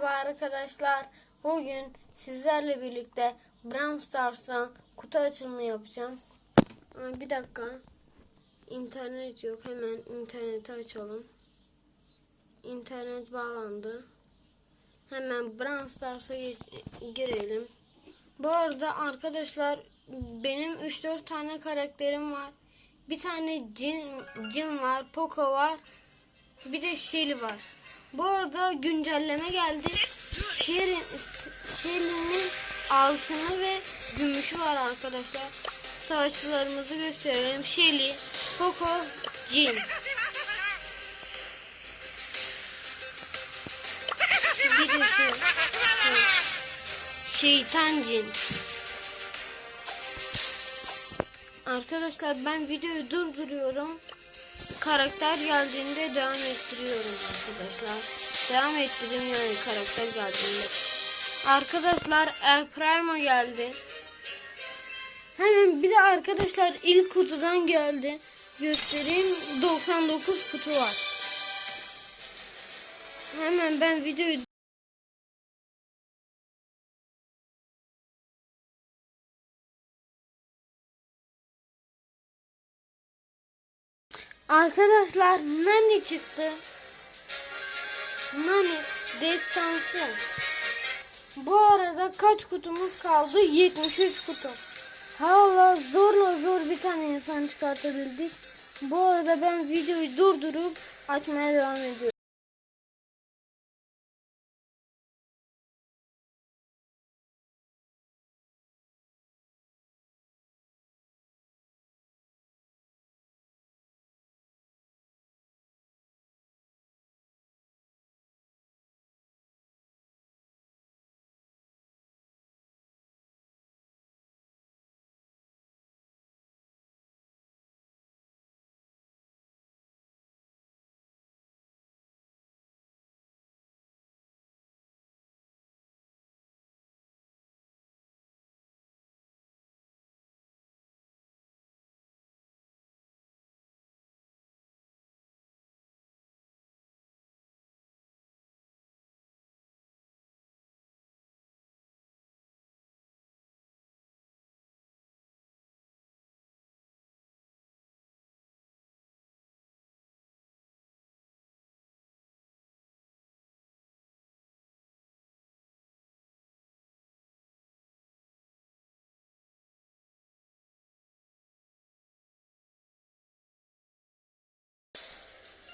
Merhaba arkadaşlar. Bugün sizlerle birlikte Brawl Stars'tan kutu açılımı yapacağım. Ama bir dakika. İnternet yok. Hemen interneti açalım. İnternet bağlandı. Hemen Brawl Stars'a girelim. Bu arada arkadaşlar benim 3-4 tane karakterim var. Bir tane Jin, Jin var, Poco var. Bir de Shelly var. Bu arada güncelleme geldi. Shelly- Shelly'nin altını ve gümüşü var arkadaşlar. Savaşçılarımızı gösterelim. Shelly, Poco, Jin. Şeytan Jin. Arkadaşlar ben videoyu durduruyorum. Karakter geldiğinde devam ettiriyorum arkadaşlar. Devam ettireyim yani karakter geldiğinde. Arkadaşlar El Primo geldi. Hemen bir de arkadaşlar ilk kutudan geldi. Göstereyim 99 kutu var. Hemen ben videoyu Arkadaşlar Nani çıktı. Nani destansı. Bu arada kaç kutumuz kaldı? 73 kutu. Hala zorla zor bir tane insan çıkartabildik. Bu arada ben videoyu durdurup açmaya devam ediyorum.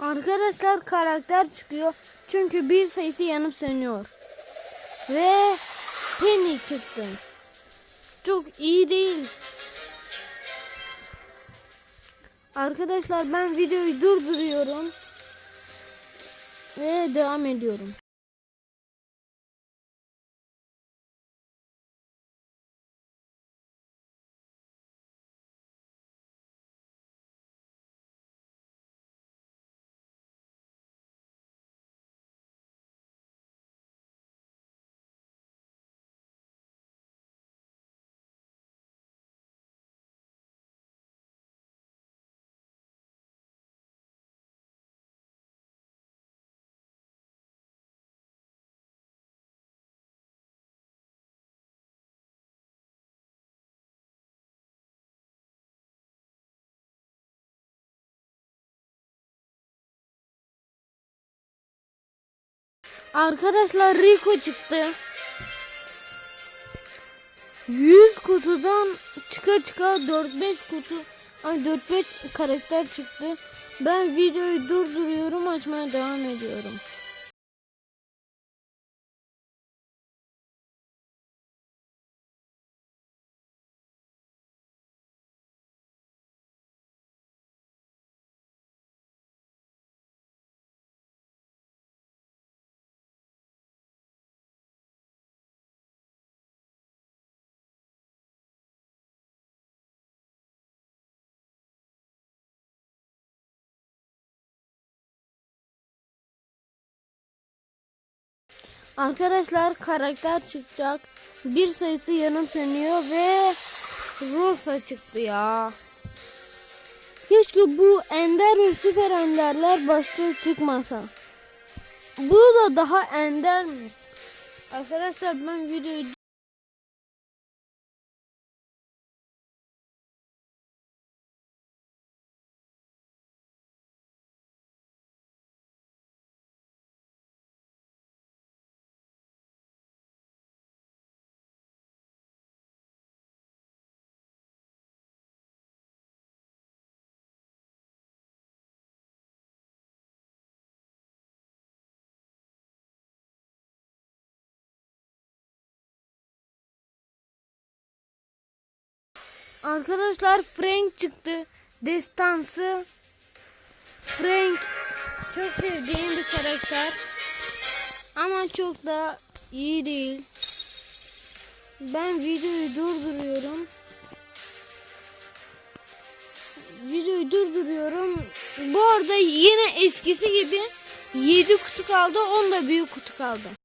Arkadaşlar karakter çıkıyor. Çünkü bir sayısı yanıp sönüyor. Ve Penny çıktı. Çok iyi değil. Arkadaşlar ben videoyu durduruyorum. Ve devam ediyorum. Arkadaşlar Rico çıktı. 100 kutudan çıka çıka 4-5 kutu ay 4-5 karakter çıktı. Ben videoyu durduruyorum açmaya devam ediyorum. Arkadaşlar karakter çıkacak. Bir sayısı yanım sönüyor ve Rosa çıktı ya. Keşke bu ender ve süper enderler başta çıkmasa. Bu da daha endermiş. Arkadaşlar ben videoyu Arkadaşlar Frank çıktı. Destansı. Frank çok sevdiğim bir karakter. Ama çok da iyi değil. Ben videoyu durduruyorum. Videoyu durduruyorum. Bu arada yine eskisi gibi 7 kutu kaldı. 10 da büyük kutu kaldı.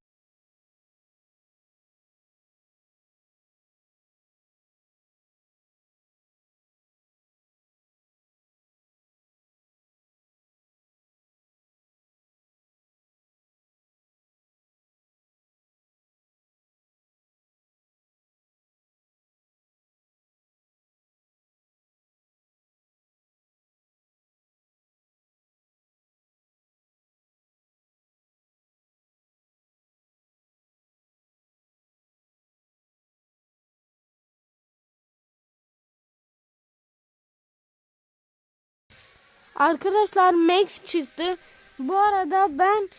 Arkadaşlar Max çıktı. Bu arada ben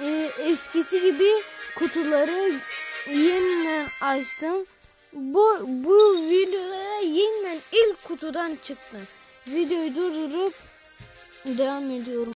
e, eskisi gibi kutuları yeniden açtım. Bu bu videoda yeniden ilk kutudan çıktı. Videoyu durdurup devam ediyorum.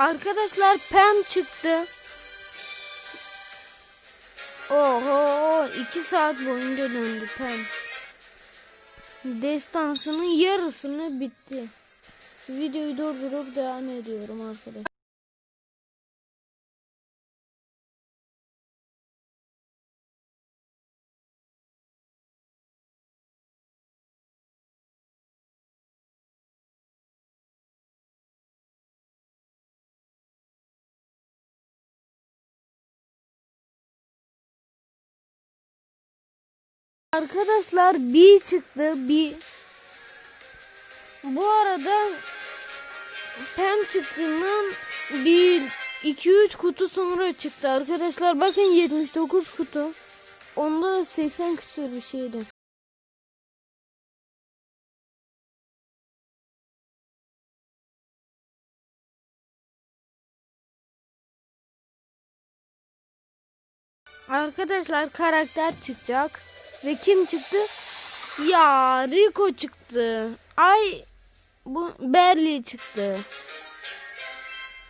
Arkadaşlar Pam çıktı. Oho iki saat boyunca döndü Pam. Destansının yarısını bitti. Videoyu durdurup devam ediyorum arkadaşlar. Arkadaşlar bir çıktı bir. Bu arada Pem çıktığından bir 2-3 kutu sonra çıktı arkadaşlar. Bakın 79 kutu. Onda da 80 küsur bir şeydi. Arkadaşlar karakter çıkacak. Ve kim çıktı? Ya Rico çıktı. Ay bu Berli çıktı.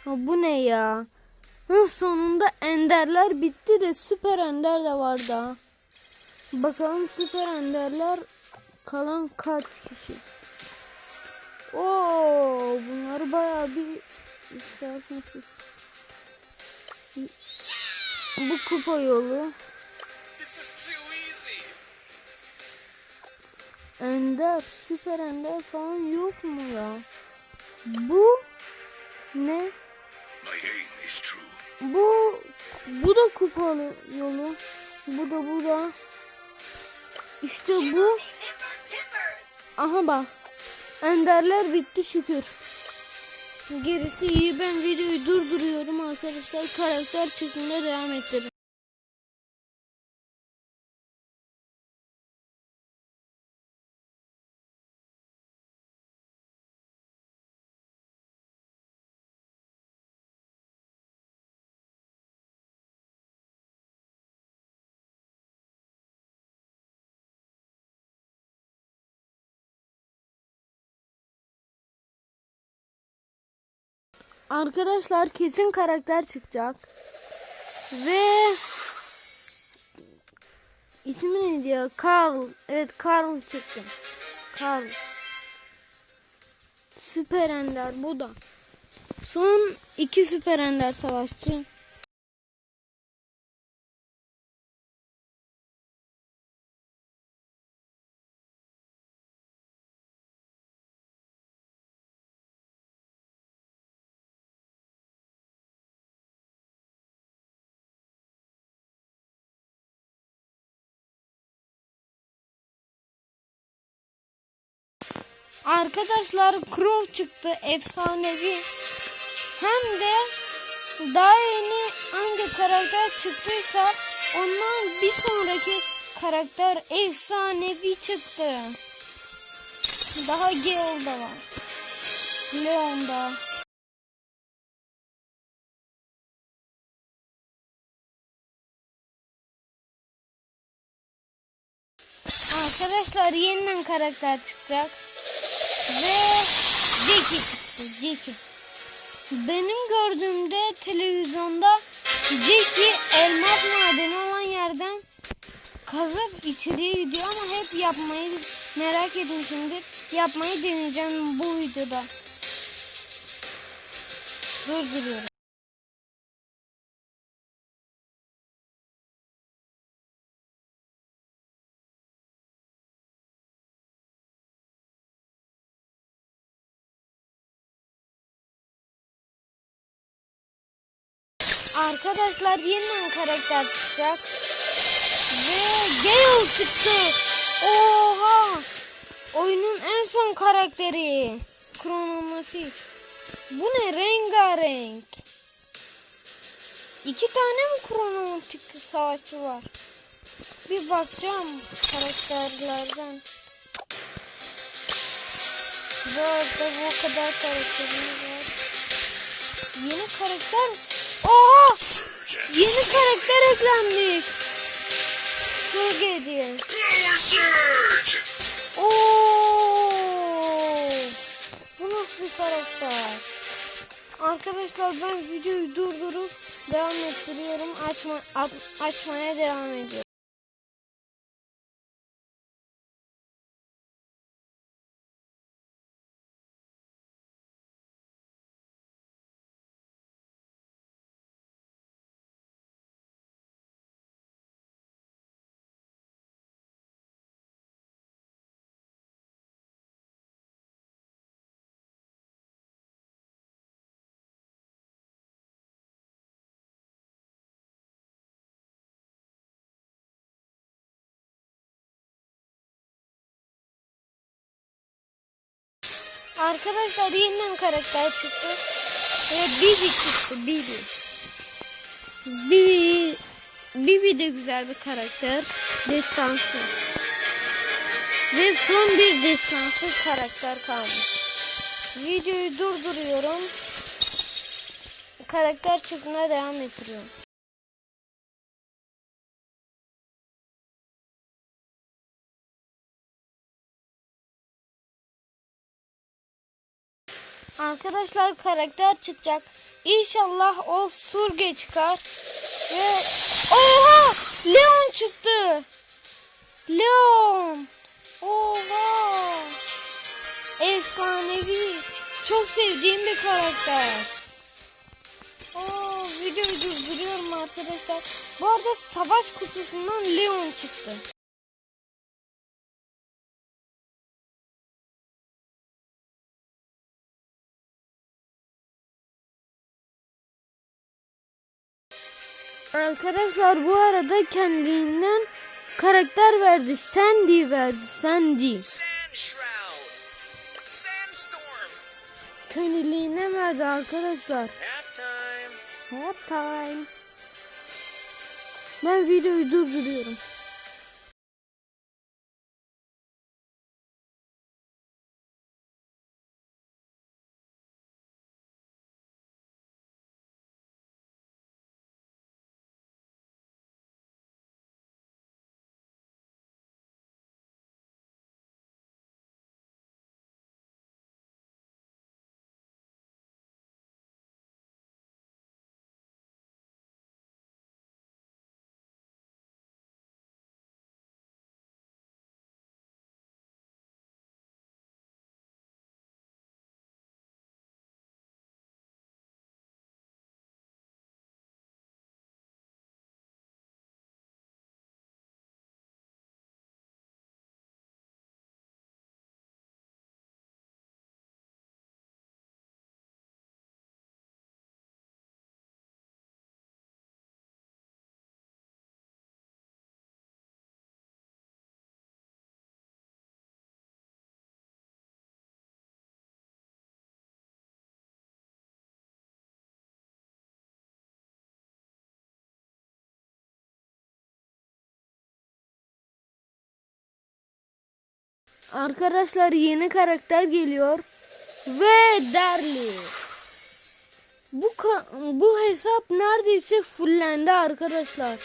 Ha, bu ne ya? Hı, sonunda enderler bitti de süper ender de var daha. Bakalım süper enderler kalan kaç kişi? Oo, bunlar bayağı bir yükseltmişiz. Bu kupa yolu. Ender, süper ender falan yok mu ya? Bu ne? Bu bu da kupalı yolu. Bu da bu da. İşte bu. Aha bak. Enderler bitti şükür. Gerisi iyi. Ben videoyu durduruyorum arkadaşlar. Karakter çekimine devam ettirelim. Arkadaşlar kesin karakter çıkacak. Ve ismi neydi ya? Carl. Evet Carl çıktı. Carl. Süper Ender bu da. Son iki Süper Ender savaşçı. Arkadaşlar Crow çıktı efsanevi. Hem de daha yeni hangi karakter çıktıysa ondan bir sonraki karakter efsanevi çıktı. Daha Gale da var. Leon da. Arkadaşlar yeniden karakter çıkacak. Jackie. Benim gördüğümde televizyonda Jackie elmas madeni olan yerden kazıp içeriye gidiyor ama hep yapmayı merak etmişimdir. Yapmayı deneyeceğim bu videoda. Durduruyorum. Arkadaşlar yeniden karakter çıkacak. Ve Gale çıktı. Oha! Oyunun en son karakteri. Kronomatik. Bu ne? Rengarenk. İki tane mi kronomatik savaşçı var? Bir bakacağım karakterlerden. Bu arada bu kadar karakterimiz var. Yeni karakter Oha! Yeni karakter eklenmiş. Surge diye. Oo! Bu nasıl bir karakter? Arkadaşlar ben videoyu durdurup devam ettiriyorum. Açma, açmaya devam ediyorum. Arkadaşlar yeniden karakter çıktı. Ve Bibi çıktı. Bibi. Bibi, Bibi de güzel bir karakter. Destansı. Ve son bir destansı karakter kalmış. Videoyu durduruyorum. Karakter çıkmaya devam ettiriyorum. Arkadaşlar karakter çıkacak. İnşallah o Surge çıkar. Ve Oha! Leon çıktı. Leon. Oha! Efsanevi. Çok sevdiğim bir karakter. Oo, videoyu durduruyorum arkadaşlar. Bu arada savaş kutusundan Leon çıktı. Arkadaşlar bu arada kendinden karakter verdi. Sandy verdi. Sandy. Kendiliğinden verdi arkadaşlar. Nap time. Hep time. Ben videoyu durduruyorum. Arkadaşlar yeni karakter geliyor. Ve Derli. Bu bu hesap neredeyse fullendi arkadaşlar.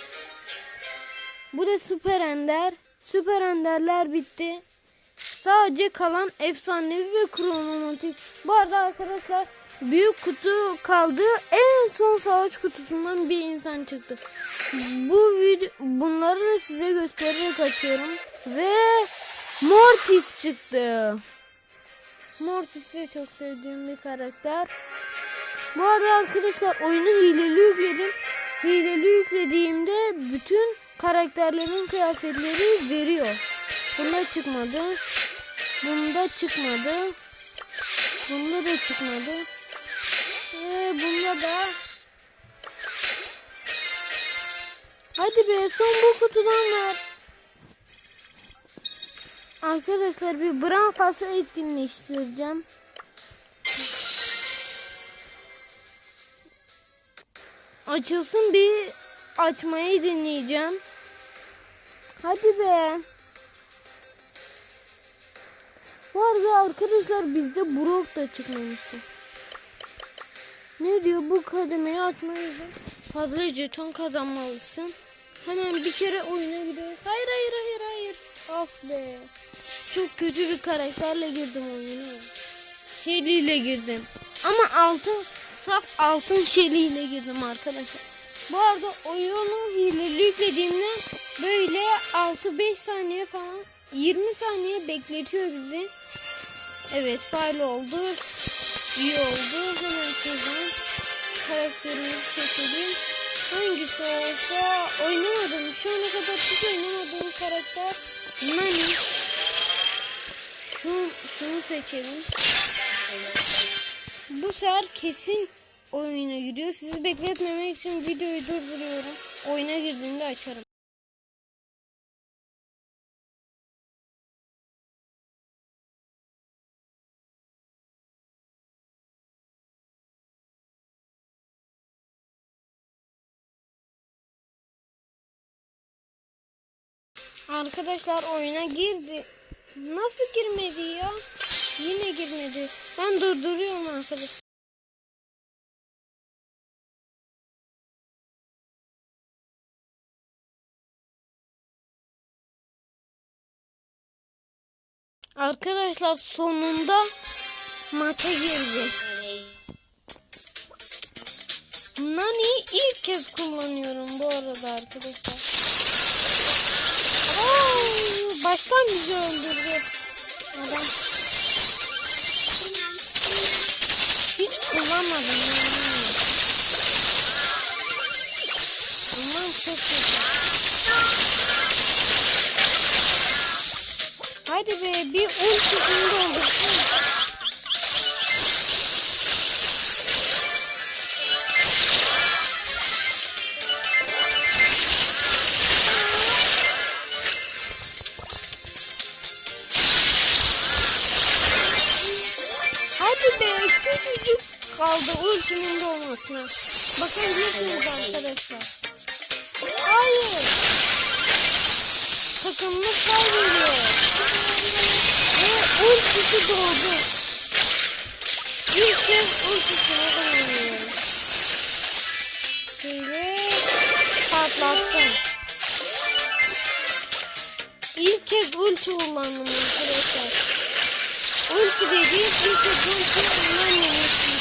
Bu da Süper Ender. Süper Enderler bitti. Sadece kalan efsanevi ve kronomatik. Bu arada arkadaşlar büyük kutu kaldı. En son savaş kutusundan bir insan çıktı. Bu video bunları da size göstererek açıyorum. Ve Mortis çıktı. Mortis de çok sevdiğim bir karakter. Bu arada arkadaşlar oyunu hileli yükledim. Hileli yüklediğimde bütün karakterlerin kıyafetleri veriyor. Bunda çıkmadı. Bunda çıkmadı. Bunda da çıkmadı. Ve bunda da Hadi be son bu kutudan ver. Arkadaşlar bir Brawl Pass'ı etkinleştireceğim. Açılsın bir açmayı deneyeceğim. Hadi be. Bu arada arkadaşlar bizde Brock da çıkmamıştı. Ne diyor bu kademeyi açmalısın. Fazla jeton kazanmalısın. Hemen bir kere oyuna gidiyoruz. Hayır hayır hayır hayır. Of be. Çok kötü bir karakterle girdim oyuna. Shelly ile girdim. Ama altın saf altın Shelly ile girdim arkadaşlar. Bu arada oyunu hileli yüklediğimden böyle 6-5 saniye falan 20 saniye bekletiyor bizi. Evet fail oldu. İyi oldu. Hemen şuradan karakterimizi seçelim. Hangisi olsa oynamadım. Şu ana kadar hiç oynamadığım karakter Nani. Şu, şunu seçelim. Bu sefer kesin oyuna giriyor. Sizi bekletmemek için videoyu durduruyorum. Oyuna girdiğinde açarım. Arkadaşlar oyuna girdi. Nasıl girmedi ya? Yine girmedi. Ben durduruyorum arkadaşlar. Arkadaşlar sonunda maça girdi. Nani ilk kez kullanıyorum bu arada arkadaşlar. Baştan bizi öldürdü. Adam. Hiç kullanmadım. Bundan çok kötü. Hadi be bir 10 sekunda oldursun. Küçücük kaldı ultimin de olmasına. Bakabilirsiniz arkadaşlar. Hayır. Takımımız kaybediyor. Ve ultisi doğdu. İlk kez ultisini kullanıyorum. Şimdi patlattım. İlk kez ulti kullandım arkadaşlar. Ulti dediğim ilk kez ulti kullanmamıştım